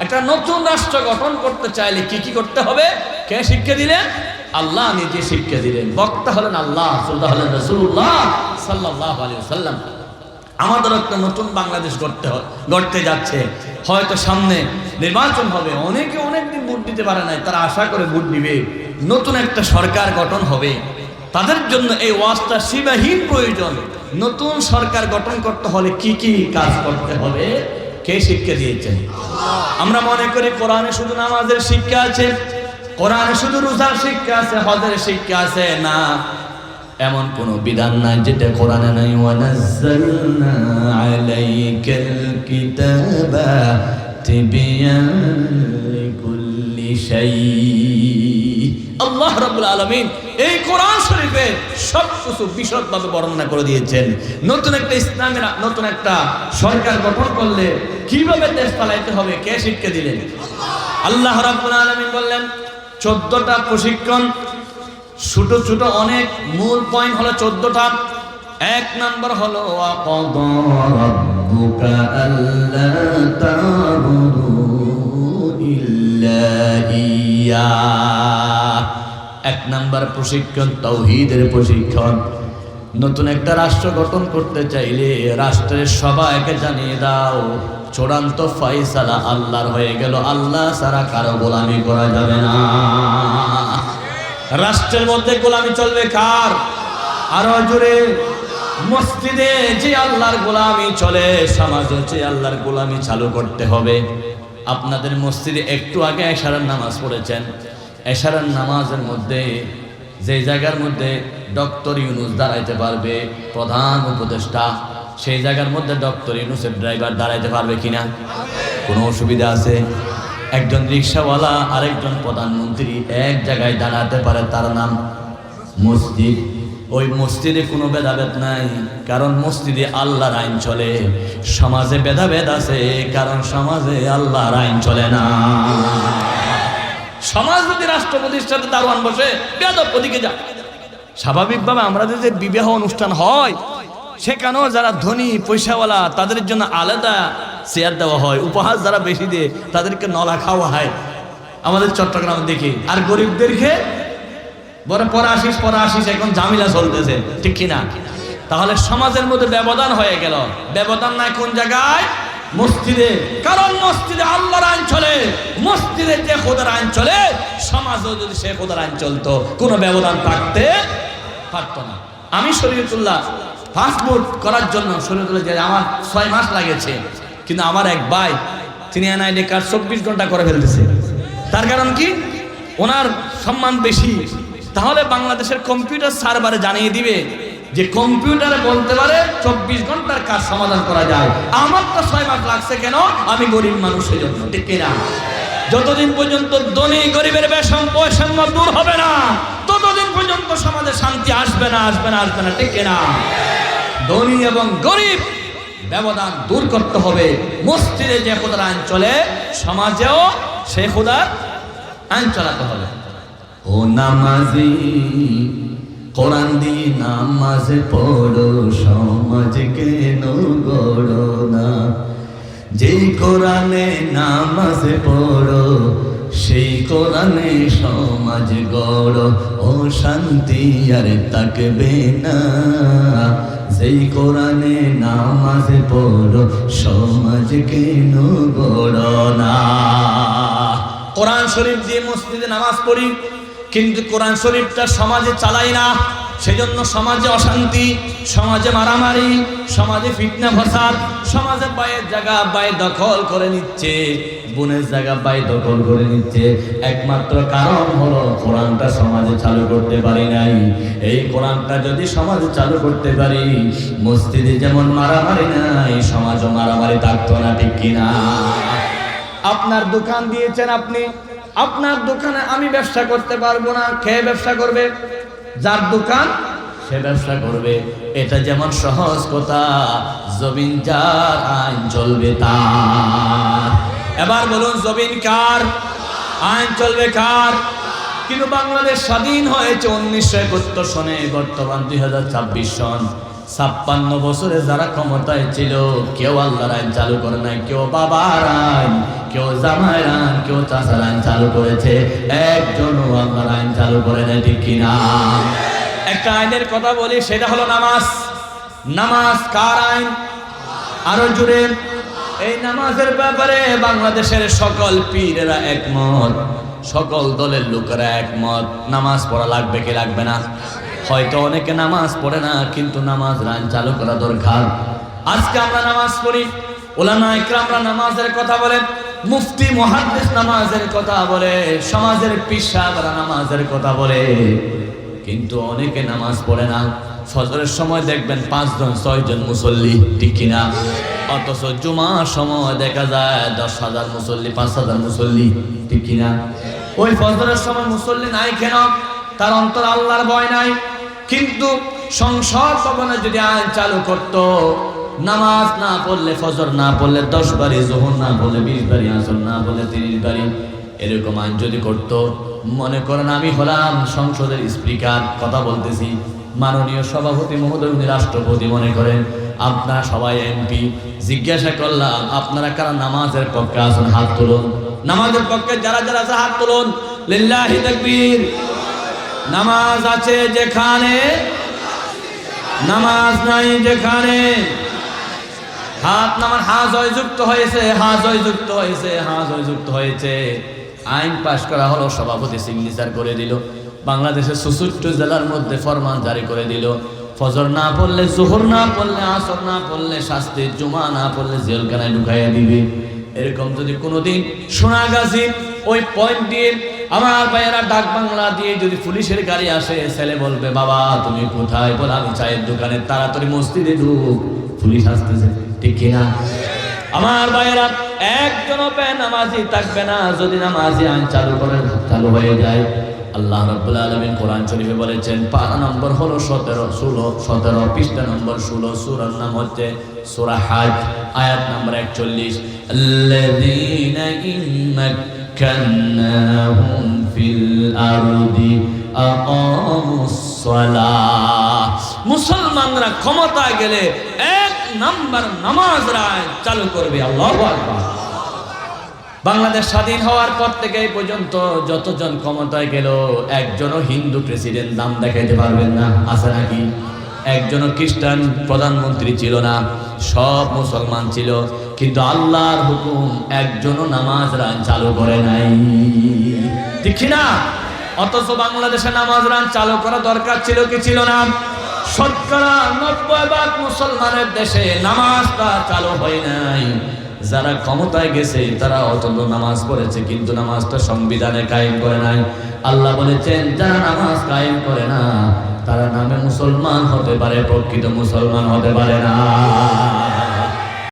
একটা নতুন রাষ্ট্র গঠন করতে চাইলে কি কি করতে হবে? কে শিক্ষা দিলেন? আল্লাহ নিজে শিক্ষা দিলেন। বক্তা হলেন আল্লাহ হলেন রসুল্লাহ সাল্লাহ সাল্লাম আমাদের একটা নতুন বাংলাদেশ গড়তে গড়তে যাচ্ছে। হয়তো সামনে নির্বাচন হবে, অনেকে অনেক দিন ভোট দিতে পারে নাই, তারা আশা করে ভোট দিবে। নতুন একটা সরকার গঠন হবে। তাদের জন্য এই ওয়াজটা সীমাহীন প্রয়োজন। নতুন সরকার গঠন করতে হলে কি কি কাজ করতে হবে? কে শিক্ষা দিয়েছেন আমরা মনে করি কোরআনে শুধু নামাজের শিক্ষা আছে, কোরআনে শুধু রোজার শিক্ষা আছে, হজের শিক্ষা আছে, না। এমন কোন বিধান নাই যেটা কোরআনে নাই। ওয়ানাজ্জালনা আলাইকাল কিতাবা তিবিয়ান লিকুল্লি শাই আল্লাহ রাবুল আলমিন এই কোরআন শরীফে সব কিছু বিশদভাবে বর্ণনা করে দিয়েছেন। নতুন একটা ইসলামের নতুন একটা সরকার গঠন করলে কীভাবে দেশ চালাইতে হবে, কে শিক্ষা দিলেন? আল্লাহ রাবুল আলমিন বললেন, চোদ্দটা প্রশিক্ষণ, ছোট ছোট অনেক মূল পয়েন্ট হলো চোদ্দটা। এক নম্বর হলো ইল্লা ইয়া। এক নাম্বার প্রশিক্ষণ, তৌহিদের প্রশিক্ষণ। নতুন একটা রাষ্ট্র গঠন করতে চাইলে রাষ্ট্রের সবাইকে জানিয়ে দাও, চূড়ান্ত ফয়সালা আল্লাহর হয়ে গেল। আল্লাহ ছাড়া কারও গোলামি করা যাবে না। রাষ্ট্রের মধ্যে গোলামি চলবে কার? আরও জোরে। মসজিদে যে আল্লাহর গোলামি চলে, সমাজে যে আল্লাহর গোলামি চালু করতে হবে। আপনাদের মসজিদে একটু আগে এশারার নামাজ পড়েছেন। এশারার নামাজের মধ্যে, যে জায়গার মধ্যে ডক্টর ইউনুস দাঁড়াইতে পারবে, প্রধান উপদেষ্টা, সেই জায়গার মধ্যে ডক্টর ইউনুসের ড্রাইভার দাঁড়াইতে পারবে কিনা? কোনো অসুবিধা আছে? একজন রিক্সাওয়ালা আরেকজন প্রধানমন্ত্রী এক জায়গায় দাঁড়াতে পারে, তার নাম মসজিদ। ওই মসজিদে কোনো ভেদাভেদ নাই, কারণ মসজিদে আল্লাহর আইন চলে। সমাজে ভেদাভেদ আছে, কারণ সমাজে আল্লাহর আইন চলে না। সমাজ যদি রাষ্ট্র প্রতিষ্ঠাতে দারোয়ান বসে বেদব ওদিকে যা স্বাভাবিকভাবে আমাদের যে বিবাহ অনুষ্ঠান হয়, সেখানেও যারা ধনী, পয়সাওয়ালা, তাদের জন্য আলাদা চেয়ার দেওয়া হয় উপহার যারা বেশি দেয়, তাদেরকে নলা খাওয়া হয়। আমাদের চট্টগ্রাম দেখি। আর গরিবদেরকে বড় পরে আসিস পরে আসিস এখন জামিলা চলতেছে, ঠিক কিনা? তাহলে সমাজের মধ্যে ব্যবধান হয়ে গেল। ব্যবধান নাই কোন জায়গায়? মসজিদে। কারণ মসজিদে আল্লাহর আইন চলে মসজিদে যে খোদার আইন চলে সমাজও যদি সে খোদার আইন চলতো, কোনো ব্যবধান থাকতে পারতো না। আমি শরীয়তুল্লাহ ফাস্টফুড করার জন্য, শরীয়তুল্লাহ যে আমার ছয় মাস লাগেছে, কিন্তু আমার এক ভাই, তিনি এনআইডি কার্ড চব্বিশ ঘণ্টা করে ফেলতেছে। তার কারণ কি? ওনার সম্মান বেশি। তাহলে বাংলাদেশের কম্পিউটার সার্ভারে জানিয়ে দিবে যে কম্পিউটারে বলতে পারে চব্বিশ ঘণ্টার কাজ সমাধান করা যায়। আমার তো ছয় মাস লাগছে কেন? আমি গরিব মানুষের জন্য ঠিক কিনা? যতদিন পর্যন্ত ধনী গরিবের বেশম বৈষম্য দূর হবে না, ততদিন পর্যন্ত সমাজে শান্তি আসবে না আসবে না আসবে না। ঠিক না ধনী এবং গরিব ব্যবধান দূর করতে হবে। মসজিদে যে খোদার আইন চলে, সমাজেও সে খোদার আইন চালাতে হবে। ও নামাজি কোরআন দি নামাজ পড়ো সমাজ কেন গড়ো না। যে কোরআনে নামাজ পড়ো, সেই কোরআনে সমাজ গড়, ও শান্তি আর তাকবে না। সেই কোরআনে নামাজ পড়ো সমাজ কেন গড় না। কোরআন শরীফ দিয়ে মসজিদে নামাজ পড়ি কিন্তু কোরআন শরীফটা সমাজে চালাই না। সেজন্য সমাজে অশান্তি, সমাজে মারামারি, সমাজে ফিটনা ফসাদ, সমাজে বায়ের জায়গা বায়ে দখল করে নিচ্ছে, বোনের জায়গা বায়ে দখল করে নিচ্ছে। একমাত্র কারণ হলো কোরআনটা সমাজে চালু করতে পারি নাই। এই কোরআনটা যদি সমাজে চালু করতে পারি, মসজিদে যেমন মারামারি নাই, সমাজও মারামারি থাকতো না, ঠিক কিনা? আপনার দোকান দিয়েছেন আপনি? আপনার দোকানে আমি ব্যবসা করতে পারব না খেয়ে ব্যবসা করবে? যার দোকান সে ব্যবসা করবে। এটা যেমন সহজ কথা, জমিন যার আইন চলবে তার। এবার বলুন, জমিন কার? আইন চলবে কার? কিন্তু বাংলাদেশ স্বাধীন হয়েছে উনিশশো একাত্তর সনে, বর্তমান দুই হাজার ছাব্বিশ সন। ছাপ্পান্ন বছরে যারা ক্ষমতায় ছিল, কেউ আল্লাহর আইন চালু করে নাই, কেউ বাবার আইন। কেউ জামাইয়ের আইন কেউ চাষার আইন চালু করেছে। একজনও আল্লাহর আইন চালু করে নেয় ঠিক কিনা? একটা আইনের কথা বলি, সেটা হলো নামাজ। নামাজ কার আইন? আরও জুড়ে এই নামাজের ব্যাপারে বাংলাদেশের সকল পীরেরা একমত, সকল দলের লোকেরা একমত। নামাজ পড়া লাগবে কি লাগবে না? হয়তো অনেকে নামাজ পড়ে না, কিন্তু নামাজ রান চালু করা দরকার। আজকে আমরা নামাজ পড়ি। ওলামা ইকরামরা নামাজের কথা বলে মুফতি মহাদ্দেশ নামাজের কথা বলে, সমাজের পিসাবরা নামাজের কথা বলে। কিন্তু অনেকে নামাজ পড়ে না। ফজরের সময় দেখবেন পাঁচজন, ছয়জন মুসল্লি, ঠিক কিনা? অথচ জুমার সময় দেখা যায় দশ হাজার মুসল্লি, পাঁচ হাজার মুসল্লি, ঠিক কিনা? ওই ফজরের সময় মুসল্লি নাই কেন? তার অন্তর আল্লাহর ভয় নাই। কিন্তু সংসদ ভবনে যদি আইন চালু করত নামাজ না পড়লে ফজর, না পড়লে দশ বারি জোহর, না পড়লে বিশ বারি আসর, না পড়লে তিরিশ বারি, এরকম আইন যদি করত, মনে করেন আমি হলাম সংসদের স্পিকার, কথা বলতেছি। মাননীয় সভাপতি মহোদয়, উনি রাষ্ট্রপতি মনে করেন, আপনারা সবাই এমপি। জিজ্ঞাসা করলাম, আপনারা কারা নামাজের পক্ষে আসুন হাত তুলুন? নামাজের পক্ষে যারা যারা আছে হাত তুলুন। নামাজ আছে যেখানে, নামাজ নাই যেখানে। হাত নামান হাজ হয় যুক্ত হয়েছে, হাজ হয় যুক্ত হয়েছে, হাজ হয় যুক্ত হয়েছে। আইন পাশ করা হলো, সভাপতি সিগনেচার করে দিল। বাংলাদেশের সুসুট্টু জেলার মধ্যে ফরমান জারি করে দিল। ফজর না পড়লে, জোহর না পড়লে, আসর না পড়লে শাস্তির জুমা না পড়লে জেলখানায় ঢুকাইয়া দিবে। এরকম যদি কোনোদিন সোনাগাছি ওই পয়েন্ট দিয়ে আমার ভাইয়েরা ডাক বাংলা দিয়ে যদি পুলিশের গাড়ি আসে, ছেলে বলবে, বাবা, তুমি কোথায়? বলে, আমি চায়ের দোকানে তাড়াতাড়ি মসজিদে ঢুক। পুলিশ আসতেছে, ঠিক কিনা? আমার ভাইয়েরা, একজনও নামাজি থাকবে না। যদি নামাজি আইন চালু করে, চালু হয়ে যায়। আল্লাহ রাব্বুল আলামিন কোরআন শরীফে বলেছেন পারা নম্বর হলো সতেরো, ষোলো, সতেরো, পৃষ্ঠা নম্বর ষোলো, সূরার নাম হচ্ছে সূরা হাজ, আয়াত নম্বর একচল্লিশ। ইম্মাক্কান্নাহুম ফিল আরদি আকামুস সালাহ মুসলমানরা ক্ষমতায় গেলে এক নাম্বার নামাজ রায় চালু করবে আল্লাহু বাংলাদেশ স্বাধীন হওয়ার পর থেকে এই পর্যন্ত যতজন ক্ষমতায় গেল, একজনও হিন্দু প্রেসিডেন্ট নাম দেখাইতে পারবেন না। আছে নাকি? একজনও খ্রিস্টান প্রধানমন্ত্রী ছিল না, সব মুসলমান ছিল। কিন্তু আল্লাহর হুকুম, একজনও নামাজ রান চালু করে নাই। ঠিক না অথচ বাংলাদেশে নামাজ রান চালু করা দরকার ছিল কি ছিল না? শতকরা নব্বই ভাগ মুসলমানের দেশে নামাজটা চালু হয় নাই। যারা ক্ষমতায় গেছে, তারা অতন্ত নামাজ পড়েছে, কিন্তু নামাজটা সংবিধানে কায়েম করে নাই। আল্লাহ বলেছেন, যারা নামাজ কায়েম করে না তারা নামে মুসলমান হতে পারে প্রকৃত মুসলমান হতে পারে না।